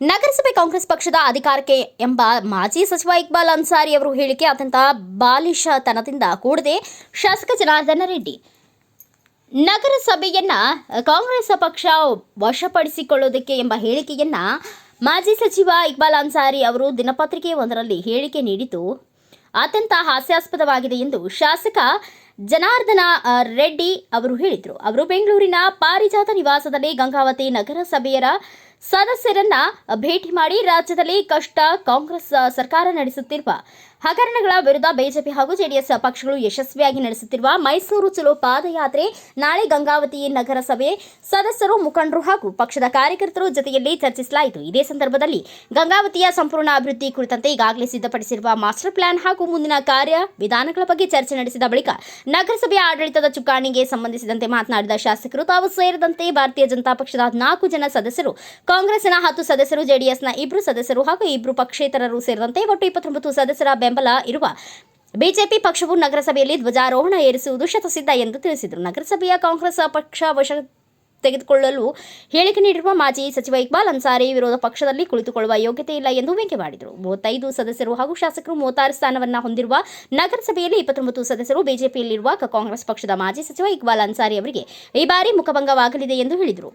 ಕಾಂಗ್ರೆಸ್ ಪಕ್ಷದ ಅಧಿಕಾರಕ್ಕೆ ಎಂಬ ಮಾಜಿ ಸಚಿವ ಇಕ್ಬಾಲ್ ಅನ್ಸಾರಿ ಅವರು ಹೇಳಿಕೆ ಅತ್ಯಂತ ಬಾಲಿಶತನದಿಂದ ಕೂಡದೆ. ಶಾಸಕ ಜನಾರ್ದನ ರೆಡ್ಡಿ ನಗರಸಭೆಯನ್ನ ಕಾಂಗ್ರೆಸ್ ಪಕ್ಷ ವಶಪಡಿಸಿಕೊಳ್ಳೋದಕ್ಕೆ ಎಂಬ ಹೇಳಿಕೆಯನ್ನ ಮಾಜಿ ಸಚಿವ ಇಕ್ಬಾಲ್ ಅನ್ಸಾರಿ ಅವರು ದಿನಪತ್ರಿಕೆ ಒಂದರಲ್ಲಿ ಹೇಳಿಕೆ ನೀಡಿದ್ದು ಅತ್ಯಂತ ಹಾಸ್ಯಾಸ್ಪದವಾಗಿದೆ ಎಂದು ಶಾಸಕ ಜನಾರ್ದನ ರೆಡ್ಡಿ ಅವರು ಹೇಳಿದರು. ಅವರು ಬೆಂಗಳೂರಿನ ಪಾರಿಜಾತ ನಿವಾಸದಲ್ಲಿ ಗಂಗಾವತಿ ನಗರಸಭೆಯರ ಸದಸ್ಯರನ್ನ ಭೇಟಿ ಮಾಡಿ ರಾಜ್ಯದಲ್ಲಿ ಕಷ್ಟ, ಕಾಂಗ್ರೆಸ್ ಸರ್ಕಾರ ನಡೆಸುತ್ತಿರುವ ಹಗರಣಗಳ ವಿರುದ್ಧ ಬಿಜೆಪಿ ಹಾಗೂ ಜೆಡಿಎಸ್ ಪಕ್ಷಗಳು ಯಶಸ್ವಿಯಾಗಿ ನಡೆಸುತ್ತಿರುವ ಮೈಸೂರು ಚಲೋ ಪಾದಯಾತ್ರೆ ನಾಳೆ ಗಂಗಾವತಿ ನಗರಸಭೆ ಸದಸ್ಯರು, ಮುಖಂಡರು ಹಾಗೂ ಪಕ್ಷದ ಕಾರ್ಯಕರ್ತರು ಜೊತೆಯಲ್ಲಿ ಚರ್ಚಿಸಲಾಯಿತು. ಇದೇ ಸಂದರ್ಭದಲ್ಲಿ ಗಂಗಾವತಿಯ ಸಂಪೂರ್ಣ ಅಭಿವೃದ್ಧಿ ಕುರಿತಂತೆ ಈಗಾಗಲೇ ಸಿದ್ಧಪಡಿಸಿರುವ ಮಾಸ್ಟರ್ ಪ್ಲಾನ್ ಹಾಗೂ ಮುಂದಿನ ಕಾರ್ಯ ವಿಧಾನಗಳ ಬಗ್ಗೆ ಚರ್ಚೆ ನಡೆಸಿದ ಬಳಿಕ ನಗರಸಭೆಯ ಆಡಳಿತದ ಚುಕ್ಕಾಣಿಗೆ ಸಂಬಂಧಿಸಿದಂತೆ ಮಾತನಾಡಿದ ಶಾಸಕರು, ತಾವು ಸೇರಿದಂತೆ ಭಾರತೀಯ ಜನತಾ ಪಕ್ಷದ ನಾಲ್ಕು ಜನ ಸದಸ್ಯರು ಕಾಂಗ್ರೆಸ್ನ ಹತ್ತು ಸದಸ್ಯರು, ಜೆಡಿಎಸ್ನ ಇಬ್ಬರು ಸದಸ್ಯರು ಹಾಗೂ ಇಬ್ಬರು ಪಕ್ಷೇತರರು ಸೇರಿದಂತೆ ಒಟ್ಟು ಇಪ್ಪತ್ತೊಂಬತ್ತು ಸದಸ್ಯರ ಬೆಂಬಲ ಇರುವ ಬಿಜೆಪಿ ಪಕ್ಷವು ನಗರಸಭೆಯಲ್ಲಿ ಧ್ವಜಾರೋಹಣ ಏರಿಸುವುದು ಶತಸಿದ್ಧ ಎಂದು ತಿಳಿಸಿದರು. ನಗರಸಭೆಯ ಕಾಂಗ್ರೆಸ್ ಪಕ್ಷ ವಶ ತೆಗೆದುಕೊಳ್ಳಲು ಹೇಳಿಕೆ ನೀಡಿರುವ ಮಾಜಿ ಸಚಿವ ಇಕ್ಬಾಲ್ ಅನ್ಸಾರಿ ವಿರೋಧ ಪಕ್ಷದಲ್ಲಿ ಕುಳಿತುಕೊಳ್ಳುವ ಯೋಗ್ಯತೆ ಇಲ್ಲ ಎಂದು ವ್ಯಂಗ್ಯವಾಡಿದರು ಮೂವತ್ತೈದು ಸದಸ್ಯರು ಹಾಗೂ ಶಾಸಕರು ಮೂವತ್ತಾರು ಸ್ಥಾನವನ್ನು ಹೊಂದಿರುವ ನಗರಸಭೆಯಲ್ಲಿ ಇಪ್ಪತ್ತೊಂಬತ್ತು ಸದಸ್ಯರು ಬಿಜೆಪಿಯಲ್ಲಿರುವ ಕಾಂಗ್ರೆಸ್ ಪಕ್ಷದ ಮಾಜಿ ಸಚಿವ ಇಕ್ಬಾಲ್ ಅನ್ಸಾರಿ ಅವರಿಗೆ ಈ ಬಾರಿ ಮುಖಭಂಗವಾಗಲಿದೆ ಎಂದು ಹೇಳಿದರು.